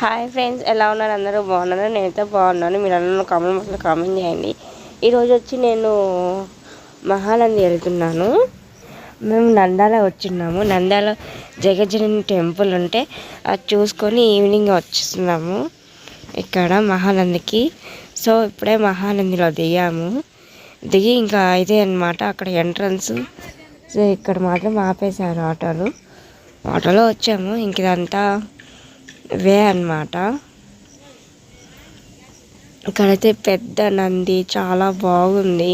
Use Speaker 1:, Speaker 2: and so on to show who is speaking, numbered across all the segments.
Speaker 1: Hi friends ఎలా ఉన్నారు? అందరూ బాగున్నారు? నేనైతే బాగున్నాను. మీరు అందరూ కామెంట్ అసలు కామెంట్ చేయండి. ఈరోజు వచ్చి నేను మహానంది వెళ్తున్నాను. మేము నంద్యాల వచ్చిన్నాము. నంద్యాల జగజ్జనని టెంపుల్ ఉంటే అది చూసుకొని ఈవినింగ్ వచ్చేస్తున్నాము. ఇక్కడ మహానందికి. సో ఇప్పుడే మహానందిలో దిగాము. దిగి ఇంకా ఇదే అనమాట అక్కడ ఎంట్రన్స్ సో ఇక్కడ మాత్రం ఆపేశారు ఆటోలు. ఆటోలో వచ్చాము. ఇంక ఇదంతా వే అన్నమాట. ఇక్కడైతే పెద్ద నంది చాలా బాగుంది.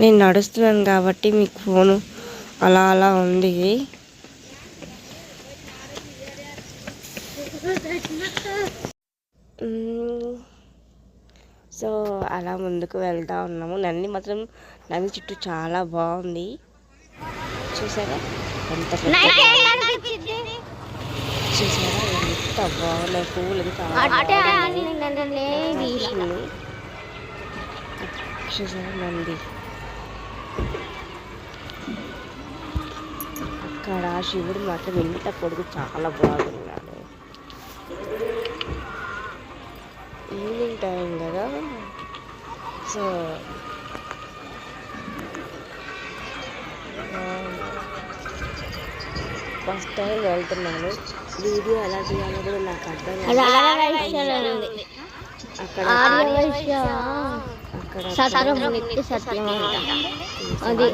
Speaker 1: నేను నడుస్తున్నాను కాబట్టి మీకు ఫోను అలా అలా ఉంది. సో అలా ముందుకు వెళ్తా ఉన్నాము. నంది మాత్రం నంది చుట్టూ చాలా బాగుంది. చూసారా? ఎంత చూసారా? ఎంత బాగున్నాయి పువ్వులు ఎంత నంది అక్కడ శివుడు మాత్రం ఎంత పొడుగు చాలా బాగున్నాడు. ఈవినింగ్ టైం కదా? సో ఫస్ట్ టైం వెళ్తున్నాను. వీడియో ఎలా తీయాలో కూడా నాకు అర్థం. అక్కడ
Speaker 2: అది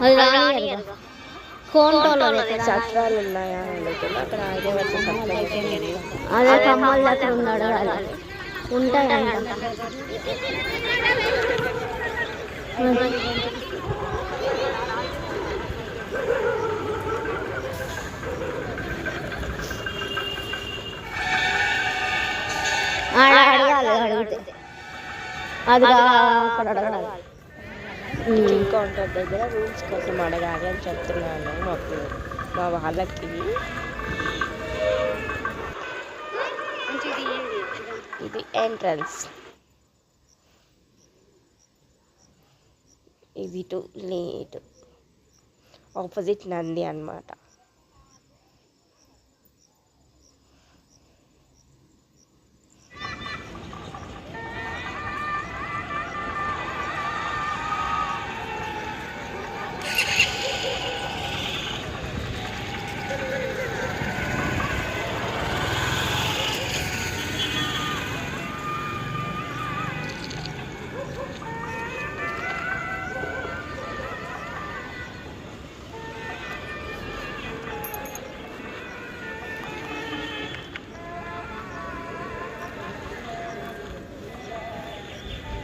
Speaker 2: అది రానియరు
Speaker 1: సత్రాలు ఉన్నాయా? అనుకున్నా అక్కడ ఆదివాసీ సత్రాలు ఉన్నాయి.
Speaker 2: అదే కమ్మల దగ్గర ఉన్నాడు. ఉంటాయంట. అడగాలి అడిగితే అది అక్కడ అడగాలి.
Speaker 1: కౌంటర్ దగ్గర రూమ్స్ కోసం అడగాలి అని చెప్తున్నాను మాకు మా వాళ్ళకి. ఇది ఎంట్రన్స్. ఇది టు లేట్ ఆపోజిట్ నంది అన్నమాట.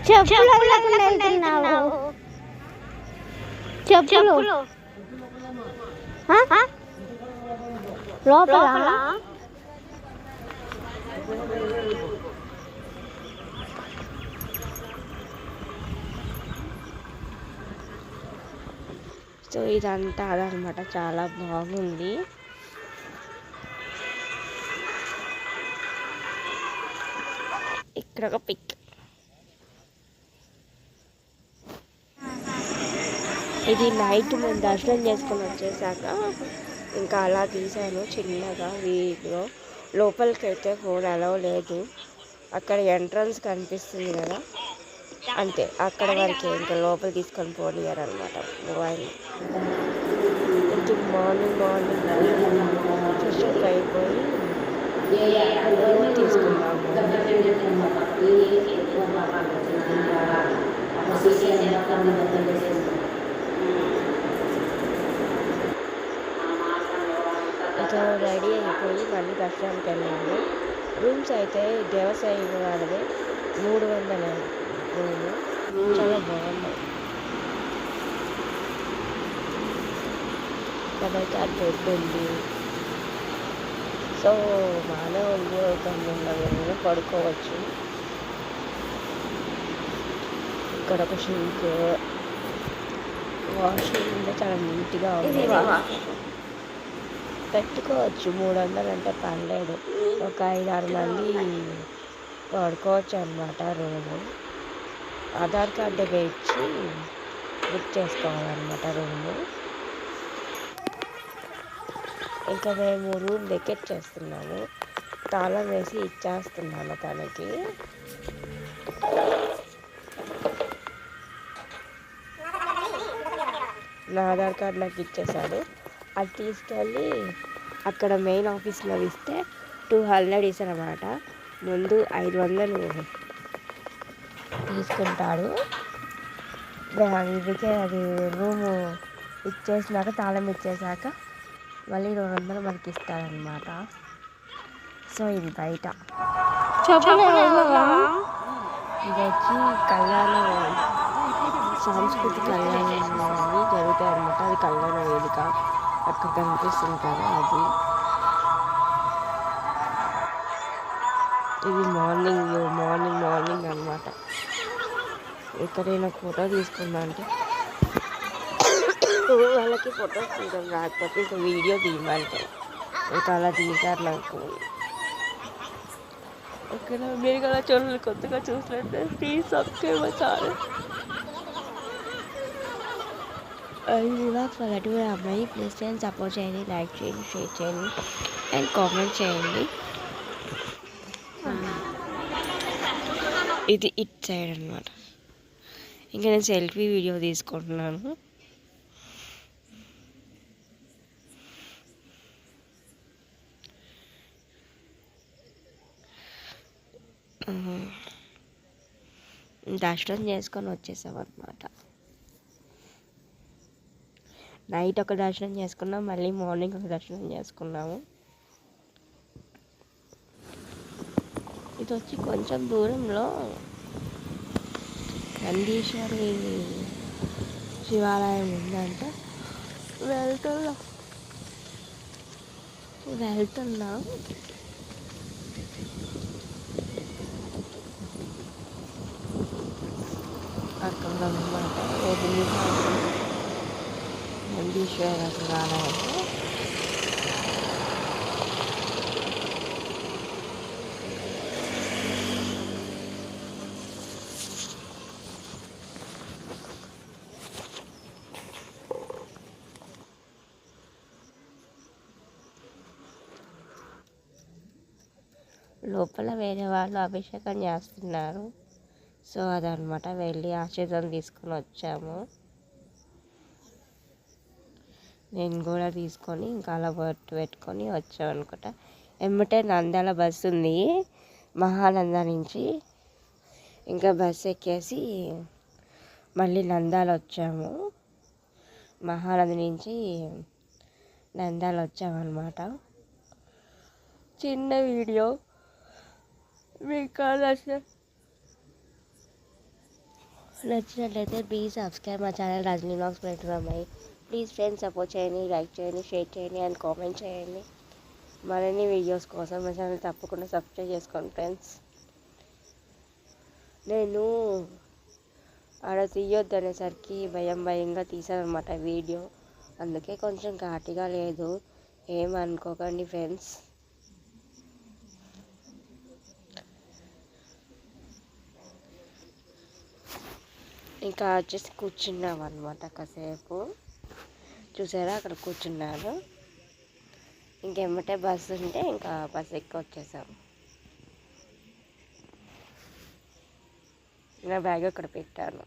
Speaker 2: చెప్పులు లేకుండా వెళ్తున్నావు చెప్పులు ఆ? లోపల
Speaker 1: సో ఇదంతా అదనమాట చాలా బాగుంది ఇక్కడ ఒక పిక్ ఇది నైట్ మేము దర్శనం చేసుకొని వచ్చేసాక ఇంకా అలా తీసాను చిన్నగా వీడియో లోపలికి అయితే ఫోన్ అలవ్ లేదు. అక్కడ ఎంట్రన్స్ కనిపిస్తుంది కదా? అంతే అక్కడ వరకే ఇంకా లోపల తీసుకొని పోనీయరు అనమాట మొబైల్ ఇంకా మార్నింగ్ మార్నింగ్ ఫ్రెష్ అప్ అయిపోయి తీసుకున్నాము ఇక తీసుకొని మళ్ళీ దర్శనానికి వెళ్ళాము రూమ్స్ అయితే దేవసాయి వాళ్ళది. మూడు వందల రూము. చాలా బాగున్నాయి. డబల్ కార్ బెడ్ ఉంది. సో బాగానే ఉంది. ఒక మూడు పడుకోవచ్చు. ఇక్కడ ఒక షింక్. వాష్ కూడా చాలా నీట్గా ఉంది. పెట్టుకోవచ్చు. మూడు వందలు అంటే పర్లేదు. ఒక ఐదు ఆరు మంది పడుకోవచ్చు అనమాట రూము. ఆధార్ కార్డు ఇచ్చి బుక్ చేసుకోవాలన్నమాట రూము. ఇంకా మేము రూమ్ వెకెట్ చేస్తున్నాము. తాళం వేసి ఇచ్చేస్తున్నాను తనకి. నా ఆధార్ కార్డ్ నాకు ఇచ్చేసాడు అది తీసుకెళ్ళి అక్కడ మెయిన్ ఆఫీస్లో ఇస్తే టూ హండ్రెడ్ ఇస్తారన్నమాట ముందు ఐదు వందలు తీసుకుంటాడు. ఇదికే అది రూము ఇచ్చేసినాక తాళం ఇచ్చేసాక మళ్ళీ రెండు వందలు మనకి ఇస్తారనమాట సో ఇది బయట. ఇది వచ్చి కళ్యాణం సాంస్కృతిక కళ్యాణం జరుగుతాయి అనమాట అది కళ్యాణ వేదిక అక్కడ కనిపిస్తుంది కదా అది ఇది మార్నింగ్ మార్నింగ్ మార్నింగ్ అనమాట ఎక్కడైనా ఫోటో తీసుకుందా అంటే? వాళ్ళకి ఫోటోస్ తీయడం రాకపోతే ఇంకా వీడియో తీయమంటే. ఇంకా అలా తీశారు నాకు. ఓకేనా మీరు కూడా చూడాలి కొత్తగా చూసినట్టే ప్లీజ్ సబ్స్క్రైబ్ చాలా ఛానల్ ఈ వ్లాగ్స్ వాళ్ళ అమ్మాయి ప్లీజ్ చేయండి సపోర్ట్ చేయండి లైక్ చేయండి షేర్ చేయండి అండ్ కామెంట్ చేయండి ఇది ఇట్ సైడ్ అనమాట ఇంకా నేను సెల్ఫీ వీడియో తీసుకుంటున్నాను. దర్శనం చేసుకొని వచ్చేసాం అనమాట నైట్ ఒక దర్శనం చేసుకున్నాం మళ్ళీ మార్నింగ్ ఒక దర్శనం చేసుకున్నాము. ఇది వచ్చి కొంచెం దూరంలో నందీశ్వరి శివాలయం ఉందంట. వెళ్తున్నాం. వెళ్తున్నాం. అక్కడ అనమాట వదిలి నందీశ్వర శివాలయం లోపల వేరే వాళ్ళు అభిషేకం చేస్తున్నారు. సో అదనమాట వెళ్ళి ఆశీర్వాదం తీసుకొని వచ్చాము. నేను కూడా తీసుకొని ఇంకా అలా బొట్టు పెట్టుకొని వచ్చాము అనుకుంటా. ఎమ్మటే నంద్యాల బస్సు ఉంది మహానంద నుంచి. ఇంకా బస్సు ఎక్కేసి మళ్ళీ నంద్యాల వచ్చాము. మహానంద నుంచి నంద్యాల వచ్చామన్నమాట చిన్న వీడియో. మీకు కావాల్సిన నచ్చినట్లయితే ప్లీజ్ సబ్స్క్రైబ్ మా ఛానల్ రజనీ బ్లాగ్స్ పెట్టుకోమ్మాయి ప్లీజ్ ఫ్రెండ్స్ సపోర్ట్ చేయండి లైక్ చేయండి షేర్ చేయండి అండ్ కామెంట్ చేయండి. మరిన్ని వీడియోస్ కోసం మా ఛానల్ తప్పకుండా సబ్స్క్రైబ్ చేసుకోండి ఫ్రెండ్స్ నేను ఆడ తీయొద్దు అనేసరికి భయం భయంగా తీసానమాట వీడియో అందుకే కొంచెం ఘాటిగా లేదు. ఏమనుకోకండి ఫ్రెండ్స్ ఇంకా వచ్చేసి కూర్చున్నాం అనమాట కాసేపు. చూసారా? అక్కడ కూర్చున్నారు. ఇంకెమ్మటే బస్సు ఉంటే ఇంకా బస్సు ఎక్కువ వచ్చేసాం. నా బ్యాగ్ అక్కడ పెట్టాను.